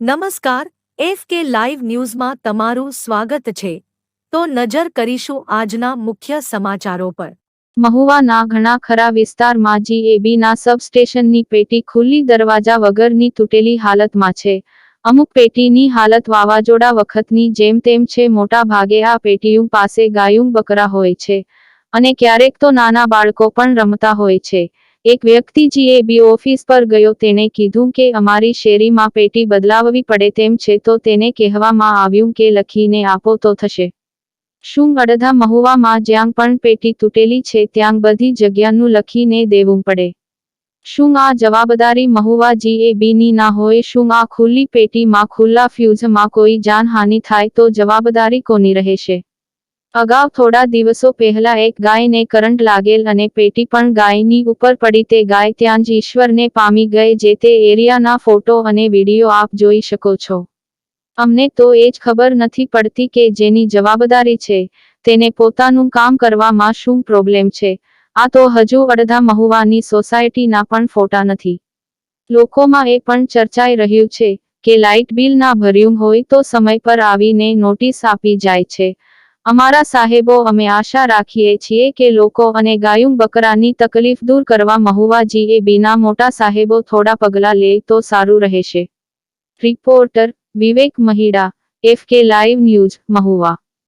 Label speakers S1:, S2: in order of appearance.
S1: નમસ્કાર, F K live ન્યૂઝમાં તમારું સ્વાગત છે. તો નજર કરીશું આજના મુખ્ય સમાચારો પર.
S2: મહુવાના ઘણા ખરા વિસ્તારમાં જીએબીના સબસ્ટેશનની પેટી ખુલ્લી દરવાજા વગરની તૂટેલી હાલતમાં છે. અમુક પેટીની હાલત વાવાઝોડા વખતની જેમ તેમ છે, મોટા ભાગે આ પેટીયું પાસે ગાયું બકરા હોય છે. અને ક્યારેક તો નાના બાળકો પણ રમતા હોય છે. એક વ્યક્તિ જીએબી ઓફિસ પર ગયો તેણે કીધું કે અમારી શેરીમાં પેટી બદલાવવી પડે તેમ છે તો તેને કહેવામાં આવ્યું કે લખીને આપો તો થશે. શું અડધા મહુવામાં જ્યાં પણ પેટી તૂટેલી છે ત્યાં બધી જગ્યાનું લખીને દેવું પડે. શું આ જવાબદારી મહુવા જીએબીની ના હોય શું આ ખુલ્લી પેટીમાં ખુલ્લા ફ્યુઝમાં કોઈ જાનહાનિ થાય તો જવાબદારી કોની રહેશે? અગાઉ થોડા દિવસો પહેલા એક ગાયને કરંટ લાગેલ અને પેટી પણ ગાયની ઉપર પડી તે ગાય ત્યાં જ ઈશ્વરને પામી ગઈ જે તે એરિયાના ફોટો અને વીડિયો આપ જોઈ શકો છો. અમને તો એ જ ખબર નથી પડતી કે જેની જવાબદારી છે, તેને પોતાનું કામ કરવામાં શું પ્રોબ્લેમ છે. આ તો હજુ અડધા મહુવાની સોસાયટીના પણ ફોટા નથી. લોકોમાં એ પણ ચર્ચાઈ રહ્યું છે કે લાઇટ બિલ ના ભર્યું હોય તો સમય પર આવીને નોટિસ આપી જાય છે. અમારા સાહેબો અમે આશા રાખીએ છીએ કે લોકો અને ગાયું બકરાની તકલીફ દૂર કરવા મહુવાજીએ બીના મોટા સાહેબો થોડા પગલાં લે તો સારું રહેશે. Reporter Vivek Mahida, F K live news, Mahuva.